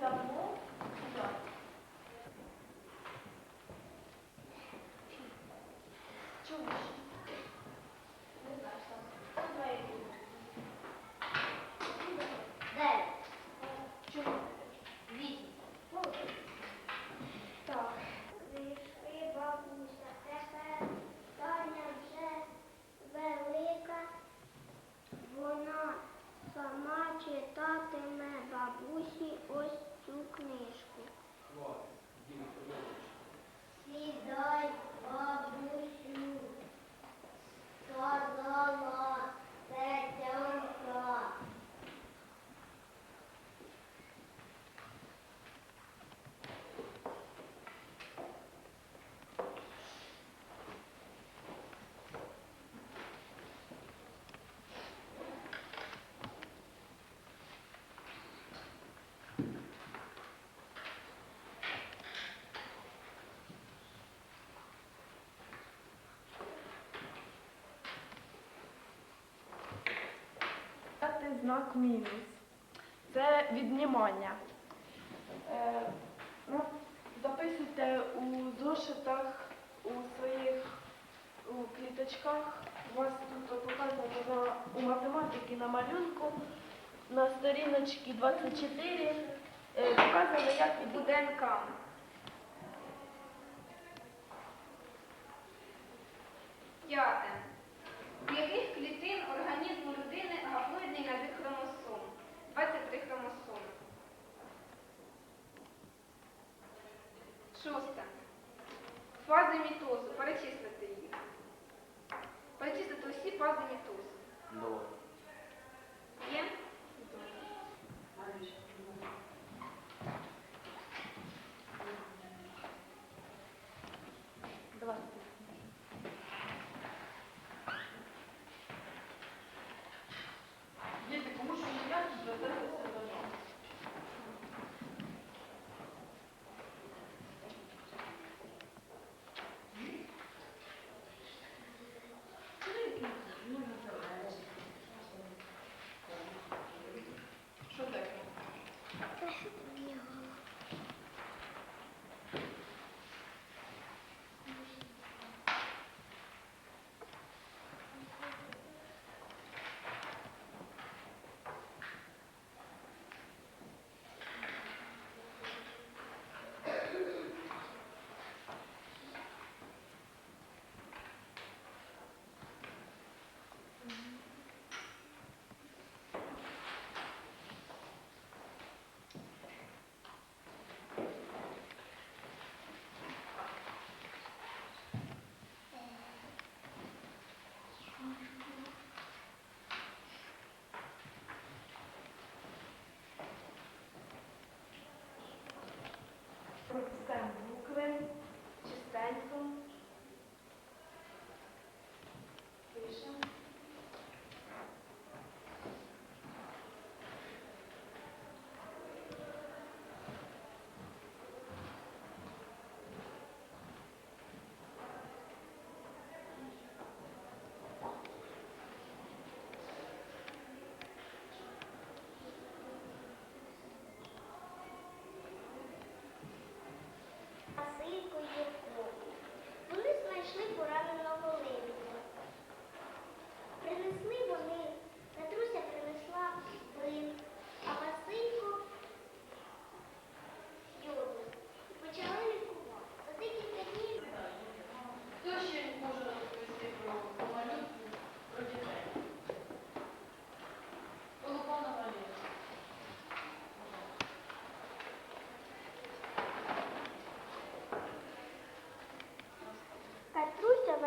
the more знак мінус. Це віднімання. Е, ну, записуйте у зошитах, у своїх у кліточках. У вас тут показано у математики на малюнку на сторіночці 24 е, показано, як і буде Шосте. Фази мітозу. Перечислити їх. Перечислити усі фази мітозу. Добре.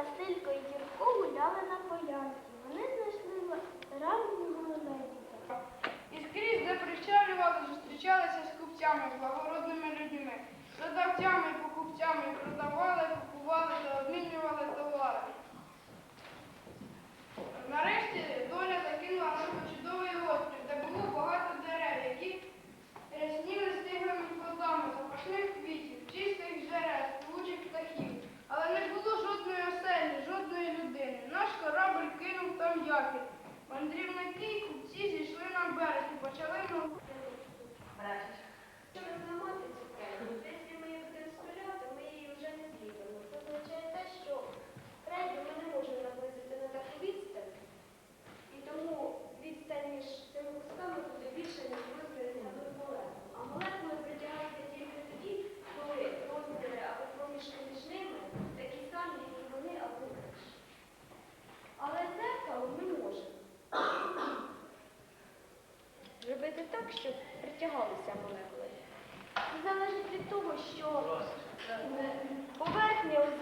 Василько і Юрко гуляли на полянці. Вони знайшли ранню голубеньку. І скрізь, де причалювали, зустрічалися з купцями, благородними людьми, продавцями, покупцями продавали. почали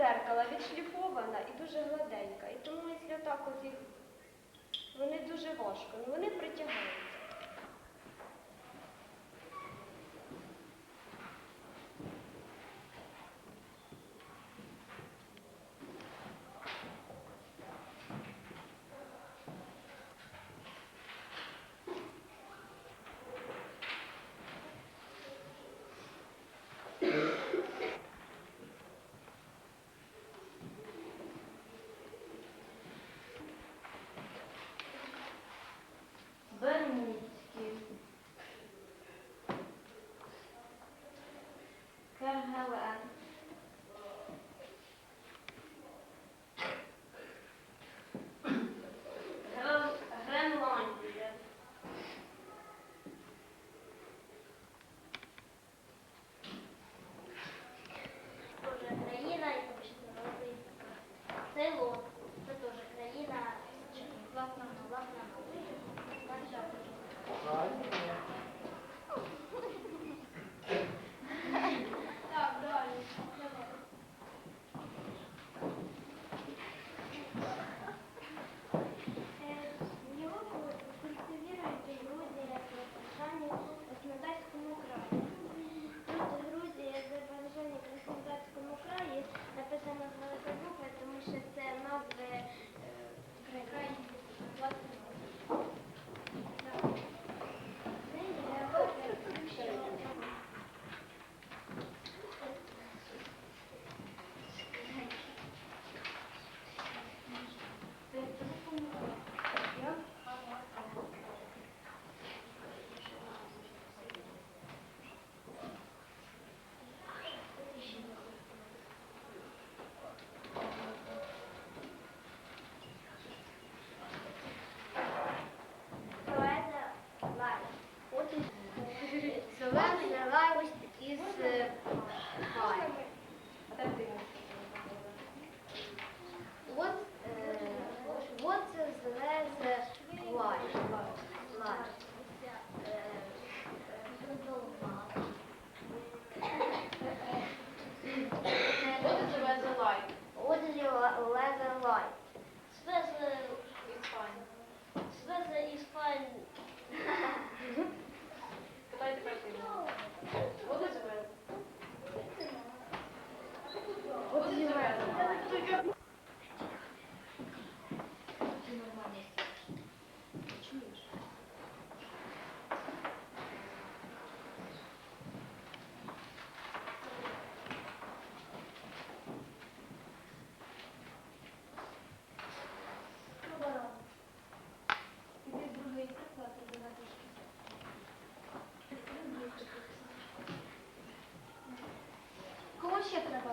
дзеркала відшліфована і дуже гладенька. І тому, якщо так от їх, вони дуже важко, ну, вони притягають. Кергелен. Гренландія. Тоже країна і починали. Село. Це теж країна. Власна, власна. Власна.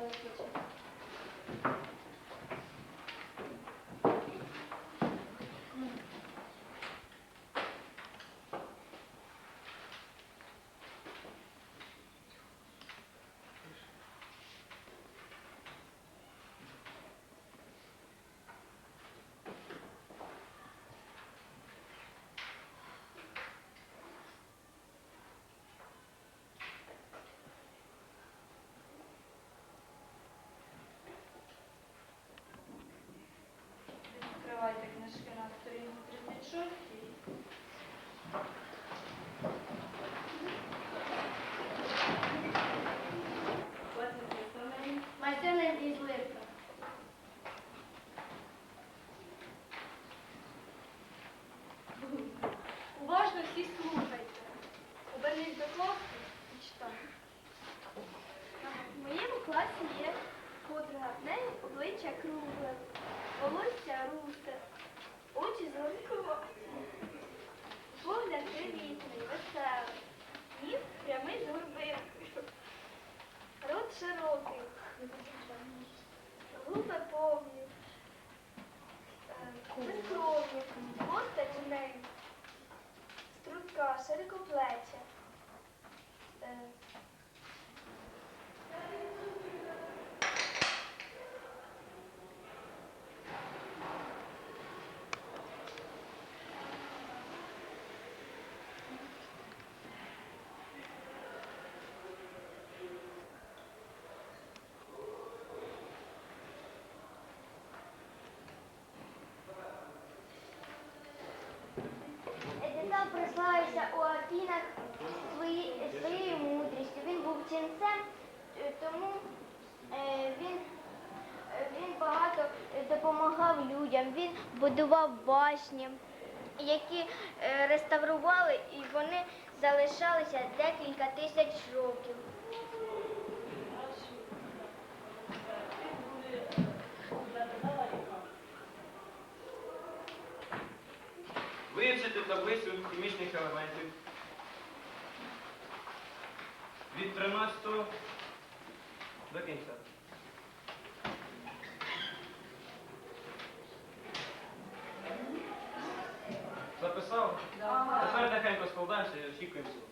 other questions? І слухайте. Обернись до класу і читай. В моєму класі є подруга, в неї обличчя кругле, волосся русе, очі зранково, погляд привітний, веселий, ніс прямий з горбинкою, рот широкий, губи повні, е, без крові, постать у неї. Kaas, zet ik. Допомагав людям. Він будував башні, які е, реставрували, і вони залишалися декілька тисяч років. Вивчити таблицю хімічних елементів від 13 до кінця. Тепер тихенько складаємося і очікуємо. суд.